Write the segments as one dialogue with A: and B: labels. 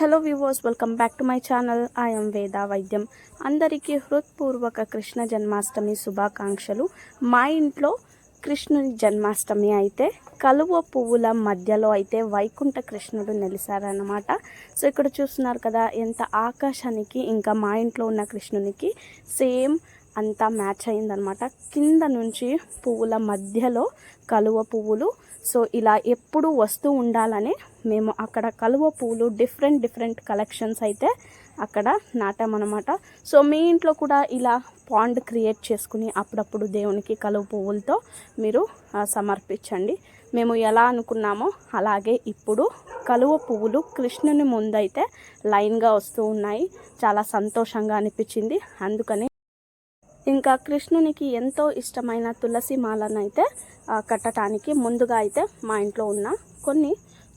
A: Hello viewers welcome back to my channel. I'm Veda Vaidyam. అందరికీ హృత్పూర్వక కృష్ణ జన్మాష్టమి శుభాకాంక్షలు. మా ఇంట్లో కృష్ణుని జన్మాష్టమి అయితే కలువ పువ్వుల మధ్యలో అయితే వైకుంఠ కృష్ణుడు నిలిచారన్నమాట. సో ఇక్కడ చూస్తున్నారు కదా ఎంత ఆకాశానికి ఇంకా మా ఇంట్లో ఉన్న కృష్ణునికి సేమ్ అంతా మ్యాచ్ అయిందనమాట. కింద నుంచి పువ్వుల మధ్యలో కలువ పువ్వులు. సో ఇలా ఎప్పుడు వస్తూ ఉండాలని మేము అక్కడ కలువ పువ్వులు డిఫరెంట్ డిఫరెంట్ కలెక్షన్స్ అయితే అక్కడ నాటామన్నమాట. సో మీ ఇంట్లో కూడా ఇలా పాండ్ క్రియేట్ చేసుకుని అప్పుడప్పుడు దేవునికి కలువ పువ్వులతో మీరు సమర్పించండి. మేము ఎలా అనుకున్నామో అలాగే ఇప్పుడు కలువ పువ్వులు కృష్ణుని ముందైతే లైన్గా వస్తూ ఉన్నాయి. చాలా సంతోషంగా అనిపించింది. అందుకని ఇంకా కృష్ణునికి ఎంతో ఇష్టమైన తులసి మాలను అయితే కట్టడానికి ముందుగా అయితే మా ఇంట్లో ఉన్న కొన్ని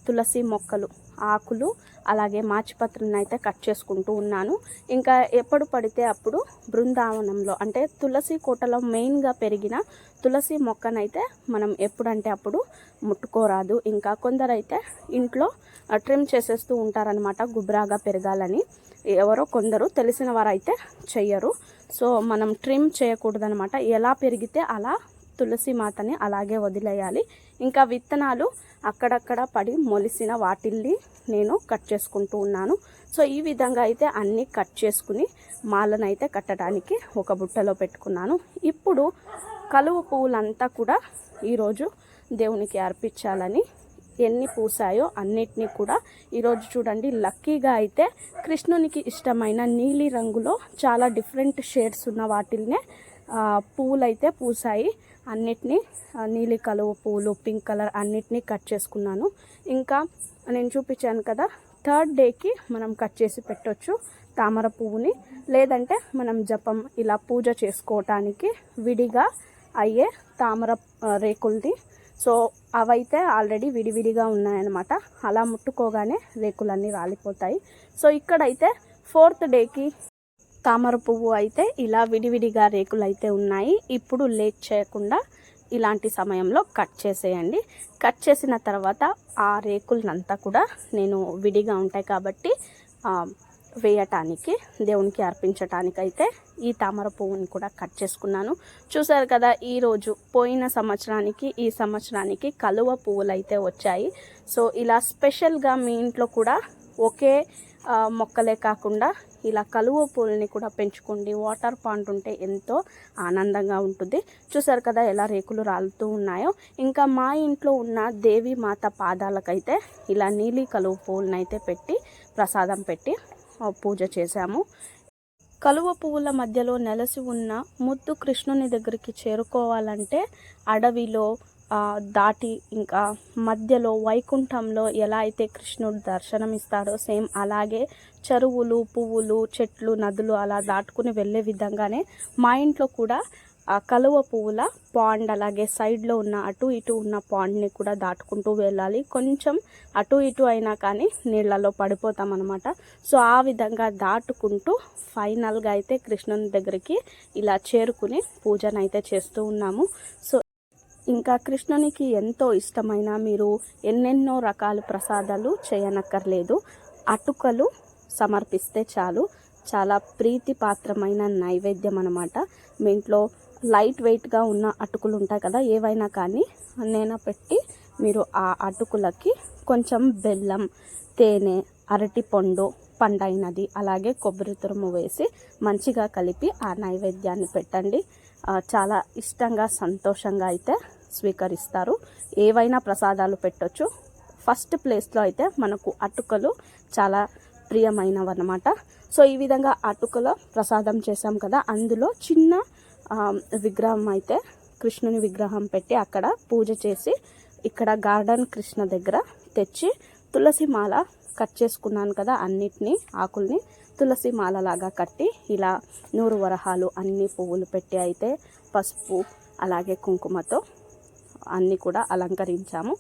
A: తులసి మొక్కలు. ఆకులు అలాగే మాచిపత్రిని అయితే కట్ చేసుకుంటూ ఉన్నాను. ఇంకా ఎప్పుడు పడితే అప్పుడు బృందావనంలో అంటే తులసి కోటలో మెయిన్గా పెరిగిన తులసి మొక్కనైతే మనం ఎప్పుడంటే అప్పుడు ముట్టుకోరాదు. ఇంకా కొందరైతే ఇంట్లో ట్రిమ్ చేసేస్తూ ఉంటారనమాట గుబురాగా పెరగాలని. ఎవరో కొందరు తెలిసిన వారైతే చెయ్యరు. సో మనం ట్రిమ్ చేయకూడదనమాట ఎలా పెరిగితే అలా తులసి మాతని అలాగే వదిలేయాలి. ఇంకా విత్తనాలు అక్కడక్కడ పడి మొలిసిన వాటిల్ని నేను కట్ చేసుకుంటూ ఉన్నాను. సో ఈ విధంగా అయితే అన్నీ కట్ చేసుకుని మాలనైతే కట్టడానికి ఒక బుట్టలో పెట్టుకున్నాను. ఇప్పుడు కలువ పువ్వులంతా కూడా ఈరోజు దేవునికి అర్పించాలని ఎన్ని పూసాయో అన్నిటినీ కూడా ఈరోజు చూడండి. లక్కీగా అయితే కృష్ణునికి ఇష్టమైన నీలి రంగులో చాలా డిఫరెంట్ షేడ్స్ ఉన్న వాటిల్నే పువ్వులైతే పూసాయి. అన్నిటినీ నీలి కలువ పూలు పింక్ కలర్ అన్నిటినీ కట్ చేసుకున్నాను. ఇంకా నేను చూపించాను కదా థర్డ్ డేకి మనం కట్ చేసి పెట్టొచ్చు తామర పువ్వుని. లేదంటే మనం జపం ఇలా పూజ చేసుకోవటానికి విడిగా అయ్యే తామర రేకులది రేకుల్ది. సో అవైతే ఆల్రెడీ విడివిడిగా ఉన్నాయన్నమాట. అలా ముట్టుకోగానే రేకులన్నీ రాలిపోతాయి. సో ఇక్కడైతే ఫోర్త్ డేకి తామర పువ్వు అయితే ఇలా విడివిడిగా రేకులు అయితే ఉన్నాయి. ఇప్పుడు లేట్ చేయకుండా ఇలాంటి సమయంలో కట్ చేసేయండి. కట్ చేసిన తర్వాత ఆ రేకులనంతా కూడా నేను విడిగా ఉంటాయి కాబట్టి వేయటానికి దేవునికి అర్పించటానికైతే ఈ తామర పువ్వుని కూడా కట్ చేసుకున్నాను. చూసారు కదా ఈరోజు పోయిన సంవత్సరానికి ఈ సంవత్సరానికి కలువ పువ్వులు అయితే వచ్చాయి. సో ఇలా స్పెషల్గా మీ ఇంట్లో కూడా ఒకే మొక్కలే కాకుండా ఇలా కలువ పూలని కూడా పెంచుకోండి. వాటర్ పాండ్ ఉంటే ఎంతో ఆనందంగా ఉంటుంది. చూసారు కదా ఎలా రేకులు రాలుతూ ఉన్నాయో? ఇంకా మా ఇంట్లో ఉన్న దేవి మాత పాదాలకైతే ఇలా నీలి కలువ పూలనైతే అయితే పెట్టి ప్రసాదం పెట్టి పూజ చేశాము. కలువ పువ్వుల మధ్యలో నెలసి ఉన్న ముద్దు కృష్ణుని దగ్గరికి చేరుకోవాలంటే అడవిలో దాటి ఇంకా మధ్యలో వైకుంఠంలో ఎలా అయితే కృష్ణుడు దర్శనం ఇస్తారో సేమ్ అలాగే చెరువులు పువ్వులు చెట్లు నదులు అలా దాటుకుని వెళ్ళే విధంగానే మా ఇంట్లో కూడా ఆ కలువ పువ్వుల పాండ్ అలాగే సైడ్లో ఉన్న అటు ఇటు ఉన్న పాండ్ని కూడా దాటుకుంటూ వెళ్ళాలి. కొంచెం అటు ఇటు అయినా కానీ నీళ్ళలో పడిపోతాం అనమాట సో ఆ విధంగా దాటుకుంటూ ఫైనల్గా అయితే కృష్ణుని దగ్గరికి ఇలా చేరుకుని పూజనైతే చేస్తూ ఉన్నాము. సో ఇంకా కృష్ణునికి ఎంతో ఇష్టమైన మీరు ఎన్నెన్నో రకాల ప్రసాదాలు చేయనక్కర్లేదు. అటుకలు సమర్పిస్తే చాలు. చాలా ప్రీతిపాత్రమైన నైవేద్యం అనమాట మీ ఇంట్లో లైట్ వెయిట్గా ఉన్న అటుకులు ఉంటాయి కదా ఏవైనా కానీ నేను పెట్టి మీరు ఆ అటుకులకి కొంచెం బెల్లం తేనె అరటి పండు పండైనది అలాగే కొబ్బరి తురుము వేసి మంచిగా కలిపి ఆ నైవేద్యాన్ని పెట్టండి. చాలా ఇష్టంగా సంతోషంగా అయితే స్వీకరిస్తారు. ఏవైనా ప్రసాదాలు పెట్టొచ్చు. ఫస్ట్ ప్లేస్లో అయితే మనకు అటుకలు చాలా ప్రియమైనవన్నమాట. సో ఈ విధంగా అటుకల ప్రసాదం చేసాం కదా అందులో చిన్న విగ్రహం అయితే కృష్ణుని విగ్రహం పెట్టి అక్కడ పూజ చేసి ఇక్కడ గార్డెన్ కృష్ణ దగ్గర తెచ్చి తులసి మాల కట్ చేసుకున్నాను కదా అన్నిటినీ ఆకుల్ని తులసి మాలలాగా కట్టి ఇలా నూరు వరహాలు అన్ని పువ్వులు పెట్టి అయితే పసుపు అలాగే కుంకుమతో అన్నీ కూడా అలంకరించాము.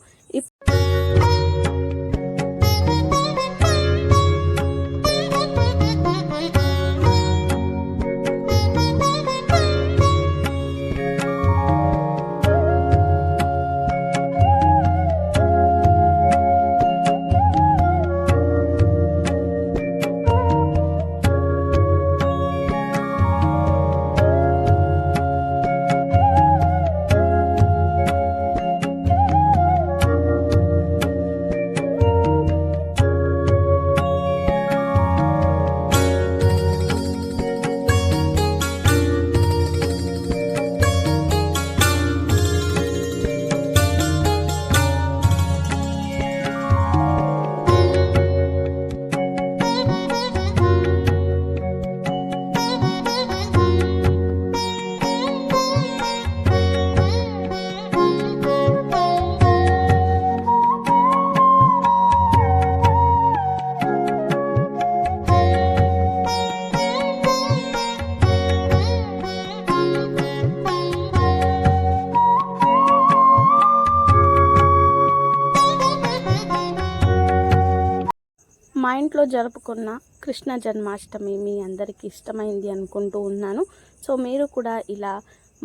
A: ఇంట్లో జరుపుకున్న కృష్ణ జన్మాష్టమి మీ అందరికీ ఇష్టమైంది అనుకుంటూ ఉన్నాను. సో మీరు కూడా ఇలా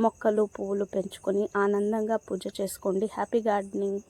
A: మొక్కలు పువ్వులు పెంచుకొని ఆనందంగా పూజ చేసుకోండి. Happy gardening